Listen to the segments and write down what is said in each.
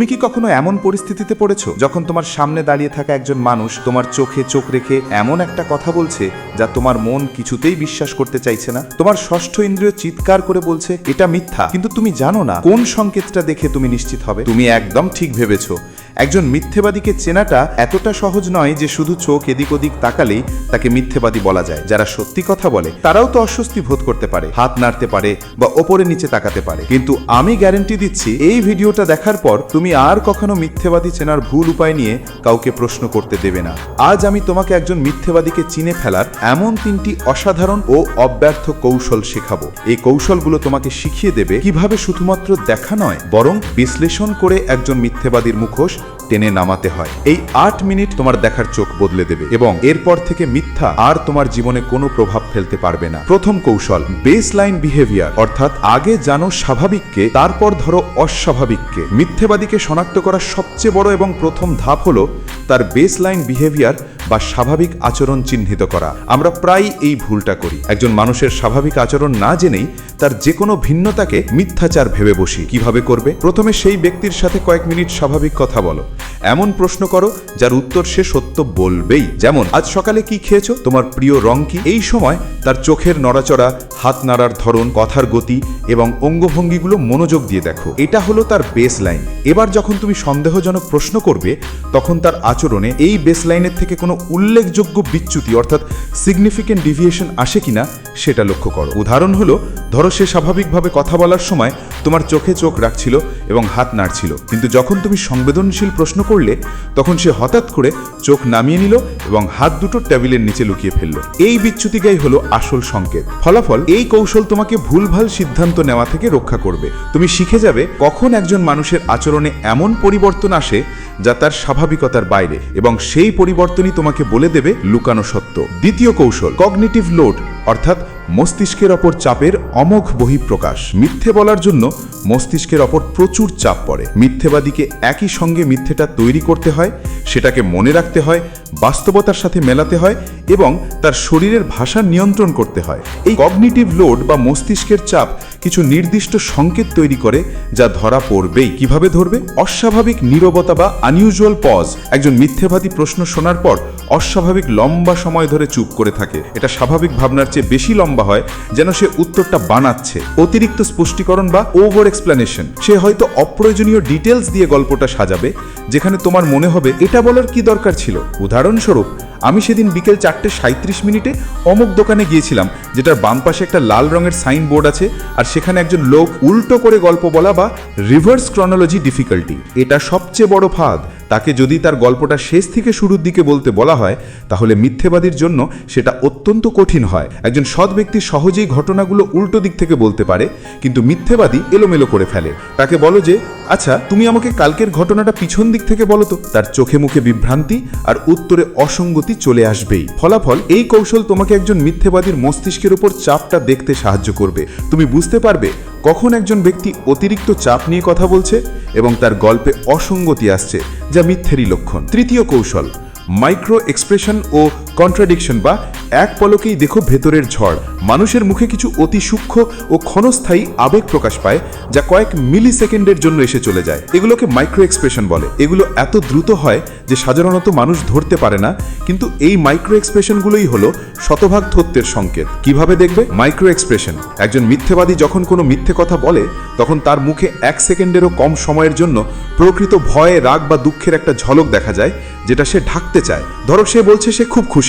তুমি কি কখনো এমন পরিস্থিতিতে পড়েছো যখন তোমার সামনে দাঁড়িয়ে থাকা একজন মানুষ তোমার চোখে চোখ রেখে এমন একটা কথা বলছে যা তোমার মন কিছুতেই বিশ্বাস করতে চাইছে না? তোমার ষষ্ঠ ইন্দ্রিয় চিৎকার করে বলছে, এটা মিথ্যা। কিন্তু তুমি জানো না কোন সংকেতটা দেখে তুমি নিশ্চিত হবে। তুমি একদম ঠিক ভেবেছো। একজন মিথ্যেবাদীকে চেনাটা এতটা সহজ নয় যে শুধু চোখ এদিক ওদিক তাকালেই তাকে মিথ্যেবাদী বলা যায়। যারা সত্যি কথা বলে, তারাও তো অস্বস্তি বোধ করতে পারে, হাত নাড়তে পারে বা ওপরে নিচে তাকাতে পারে। কিন্তু আমি গ্যারেন্টি দিচ্ছি, এই ভিডিওটা দেখার পর তুমি আর কখনো মিথ্যেবাদী চেনার ভুল উপায় নিয়ে কাউকে প্রশ্ন করতে দেবে না। আজ আমি তোমাকে একজন মিথ্যেবাদীকে চিনে ফেলার এমন তিনটি অসাধারণ ও অব্যর্থ কৌশল শেখাবো। এই কৌশলগুলো তোমাকে শিখিয়ে দেবে কীভাবে শুধুমাত্র দেখা নয়, বরং বিশ্লেষণ করে একজন মিথ্যেবাদীর মুখোশ টেনে নামাতে হয়। এই আট মিনিট তোমার দেখার চোখ বদলে দেবে এবং এরপর থেকে মিথ্যা আর তোমার জীবনে কোনো প্রভাব ফেলতে পারবে না। প্রথম কৌশল বেস লাইন বিহেভিয়ার অর্থাৎ আগে জানো স্বাভাবিককে, তারপর ধরো অস্বাভাবিককে। মিথ্যেবাদীকে শনাক্ত করার সবচেয়ে বড় এবং প্রথম ধাপ হলো তার বেস লাইন বিহেভিয়ার বা স্বাভাবিক আচরণ চিহ্নিত করা। আমরা প্রায় এই ভুলটা করি। একজন মানুষের স্বাভাবিক আচরণ না জেনেই তার যে কোনো ভিন্নতাকে মিথ্যাচার ভেবে বসি। কীভাবে করবে? প্রথমে সেই ব্যক্তির সাথে কয়েক মিনিট স্বাভাবিক কথা বলো। এমন প্রশ্ন করো, যার উত্তর সে সত্য বলবেই। যেমন, আজ সকালে কি খেয়েছো? তোমার প্রিয় রং কি? এই সময় তার চোখের নড়াচড়া, হাত নাড়ার ধরন, কথার গতি এবং অঙ্গভঙ্গিগুলো মনোযোগ দিয়ে দেখো। এটা হলো তার বেস লাইন এবার যখন তুমি সন্দেহজনক প্রশ্ন করবে, তখন তার আচরণে এই বেস লাইনের থেকে কোনো উল্লেখযোগ্য বিচ্যুতি, অর্থাৎ সিগনিফিকেন্ট ডিভিয়েশন আসে কিনা সেটা লক্ষ্য করো। উদাহরণ হলো, ধরো সে স্বাভাবিকভাবে কথা বলার সময় তোমার চোখে চোখ রাখছিল এবং হাত নাড়ছিল। কিন্তু যখন তুমি সংবেদনশীল প্রশ্ন করলে, তখন সে হঠাৎ করে চোখ নামিয়ে নিল এবং হাত দুটো টেবিলের নিচে লুকিয়ে ফেলল। এই বিচ্যুতিকাই হলো আসল সংকেত। ফলাফল, এই কৌশল তোমাকে ভুলভাল সিদ্ধান্ত নেওয়া থেকে রক্ষা করবে। তুমি শিখে যাবে কখন একজন মানুষের আচরণে এমন পরিবর্তন আসে যা তার স্বাভাবিকতার বাইরে এবং সেই পরিবর্তনই তোমাকে বলে দেবে লুকানো সত্য। দ্বিতীয় কৌশল কগনিটিভ লোড অর্থাৎ মস্তিষ্কের ওপর চাপের অমোঘ বহিঃপ্রকাশ। মিথ্যে বলার জন্য মস্তিষ্কের ওপর প্রচুর চাপ পড়ে। মিথ্যেবাদীকে একই সঙ্গে মিথ্যেটা তৈরি করতে হয় সেটাকে মনে রাখতে হয়, বাস্তবতার সাথে মেলাতে হয় এবং তার শরীরের ভাষা নিয়ন্ত্রণ করতে হয়। এই কগনিটিভ লোড বা মস্তিষ্কের চাপ কিছু নির্দিষ্ট সংকেত তৈরি করে যা ধরা পড়বেই। কীভাবে ধরবে? অস্বাভাবিক নীরবতা বা আনইউজুয়াল পজ একজন মিথ্যেবাদী প্রশ্ন শোনার পর অস্বাভাবিক লম্বা সময় ধরে চুপ করে থাকে। এটা স্বাভাবিক ভাবনার চেয়ে বেশি লম্বা হয় যেন সে উত্তরটা বানাচ্ছে। অতিরিক্ত স্পষ্টীকরণ বা ওভার এক্সপ্লেনেশন সে হয়তো অপ্রয়োজনীয় ডিটেলস দিয়ে গল্পটা সাজাবে, যেখানে তোমার মনে হবে এটা বলার কি দরকার ছিল? উদাহরণস্বরূপ আমি সেদিন বিকেল চারটে সাঁত্রিশ মিনিটে অমুক দোকানে গিয়েছিলাম, যেটার বাম পাশে একটা লাল রঙের সাইন বোর্ড আছে আর সেখানে একজন লোক উল্টো করে গল্প বলা বা রিভার্স ক্রনোলজি ডিফিকাল্টি। এটা সবচেয়ে বড় ফাঁদ। তাকে যদি তার গল্পটা শেষ থেকে শুরুর দিকে বলতে বলা হয়, তাহলে মিথ্যেবাদীর জন্য সেটা অত্যন্ত কঠিন হয়। একজন সৎ ব্যক্তি সহজেই ঘটনাগুলো উল্টো দিক থেকে বলতে পারে, কিন্তু মিথ্যেবাদী এলোমেলো করে ফেলে। তাকে বলো যে আচ্ছা তুমি আমাকে কালকের ঘটনাটা পিছন দিক থেকে বলো তো। তার চোখে মুখে বিভ্রান্তি আর উত্তরে অসঙ্গতি চলে আসবেই। ফলাফল, এই কৌশল তোমাকে একজন মিথ্যেবাদীর মস্তিষ্কের উপর চাপটা দেখতে সাহায্য করবে। তুমি বুঝতে পারবে কখন একজন ব্যক্তি অতিরিক্ত চাপ নিয়ে কথা বলছে এবং তার গল্পে অসঙ্গতি আসছে, যা মিথ্যেরই লক্ষণ। তৃতীয় কৌশল মাইক্রো এক্সপ্রেশন ও কন্ট্রাডিকশন বা এক পলকেই দেখো ভেতরের ঝড়। মানুষের মুখে কিছু অতি সূক্ষ্ম ও ক্ষণস্থায়ী আবেগ প্রকাশ পায়, যা কয়েক মিলি সেকেন্ডের জন্য এসে চলে যায়। এগুলোকে মাইক্রো এক্সপ্রেশন বলে। এগুলো এত দ্রুত হয় যে সাধারণত মানুষ ধরতে পারে না, কিন্তু এই মাইক্রো এক্সপ্রেশনগুলোই হলো শতভাগ তথ্যের সংকেত। কীভাবে দেখবে? মাইক্রো এক্সপ্রেশন একজন মিথ্যেবাদী যখন কোনো মিথ্যে কথা বলে, তখন তার মুখে এক সেকেন্ডেরও কম সময়ের জন্য প্রকৃত ভয়ে রাগ বা দুঃখের একটা ঝলক দেখা যায়, যেটা সে ঢাকতে চায়। ধরো সে বলছে সে খুব খুশি।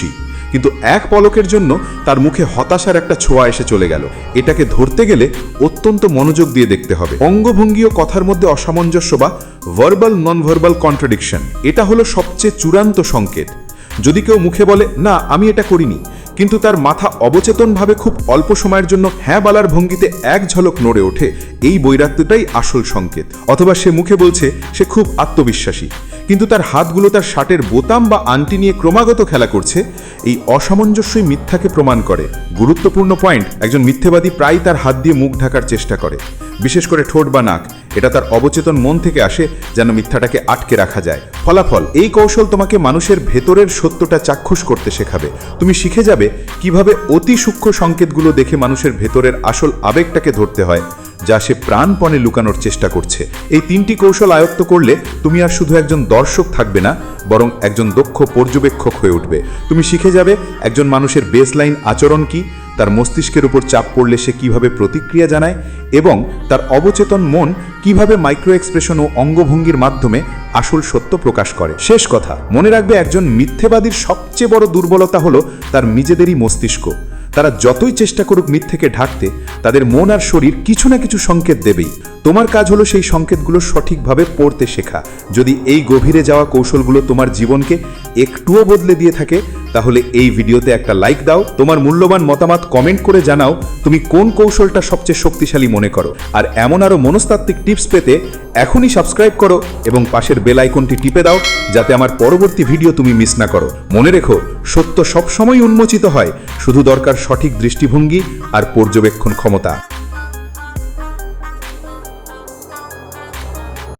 কিন্তু এক পলকের জন্য তার মুখে হতাশার একটা ছোঁয়া এসে চলে গেল। এটাকে ধরতে গেলে অত্যন্ত মনোযোগ দিয়ে দেখতে হবে। অঙ্গভঙ্গি ও কথার মধ্যে অসামঞ্জস্য বা ভার্বাল নন ভার্বাল কন্ট্রাডিকশন এটা হলো সবচেয়ে চূড়ান্ত সংকেত। যদি কেউ মুখে বলে, না, আমি এটা করিনি। কিন্তু তার মাথা অবচেতনভাবে খুব অল্প সময়ের জন্য হ্যাঁ বালার ভঙ্গিতে এক ঝলক নড়ে ওঠে। এই বৈরাগ্যটাই আসল সংকেত। অথবা সে মুখে বলছে, সে খুব আত্মবিশ্বাসী। কিন্তু তার হাতগুলো তার শার্টের বোতাম বা আংটি নিয়ে ক্রমাগত খেলা করছে। এই অসামঞ্জস্যই মিথ্যাকে প্রমাণ করে। গুরুত্বপূর্ণ পয়েন্ট, একজন মিথ্যেবাদী প্রায় তার হাত দিয়ে মুখ ঢাকার চেষ্টা করে। বিশেষ করে ঠোঁট বা নাক। এটা তার অবচেতন মন থেকে আসে যেন মিথ্যাটাকে আটকে রাখা যায়। ফলাফল, এই কৌশল তোমাকে মানুষের ভেতরের সত্যটা চাক্ষুষ করতে শেখাবে। তুমি শিখে যাবে কীভাবে অতি সূক্ষ্ম সংকেতগুলো দেখে মানুষের ভেতরের আসল আবেগটাকে ধরতে হয়, যা সে প্রাণপণে লুকানোর চেষ্টা করছে। এই তিনটি কৌশল আয়ত্ত করলে তুমি আর শুধু একজন দর্শক থাকবে না, বরং একজন দক্ষ পর্যবেক্ষক হয়ে উঠবে। তুমি শিখে যাবে একজন মানুষের বেসলাইন আচরণ কি তার মস্তিষ্কের উপর চাপ পড়লে সে কীভাবে প্রতিক্রিয়া জানায় এবং তার অবচেতন মন কীভাবে মাইক্রো এক্সপ্রেশন ও অঙ্গভঙ্গির মাধ্যমে আসল সত্য প্রকাশ করে। শেষ কথা, মনে রাখবে একজন মিথ্যেবাদীর সবচেয়ে বড় দুর্বলতা হলো তার নিজেদেরই মস্তিষ্ক। তারা যতই চেষ্টা করুক মিথ্যেকে ঢাকতে, তাদের মন আর শরীর কিছু না কিছু সংকেত দেবেই। তোমার কাজ হলো সেই সংকেতগুলো সঠিকভাবে পড়তে শেখা। যদি এই গভীরে যাওয়া কৌশলগুলো তোমার জীবনকে একটুও বদলে দিয়ে থাকে, তাহলে এই ভিডিওতে একটা লাইক দাও, তোমার মূল্যবান মতামত কমেন্ট করে জানাও, তুমি কোন কৌশলটা সবচেয়ে শক্তিশালী মনে করো। আর এমন আরও মনস্তাত্ত্বিক টিপস পেতে এখনই সাবস্ক্রাইব করো এবং পাশের বেল আইকনটি টিপে দাও, যাতে আমার পরবর্তী ভিডিও তুমি মিস না করো। মনে রেখো, সত্য সবসময় উন্মোচিত হয়, শুধু দরকার সঠিক দৃষ্টিভঙ্গি আর পর্যবেক্ষণ ক্ষমতা।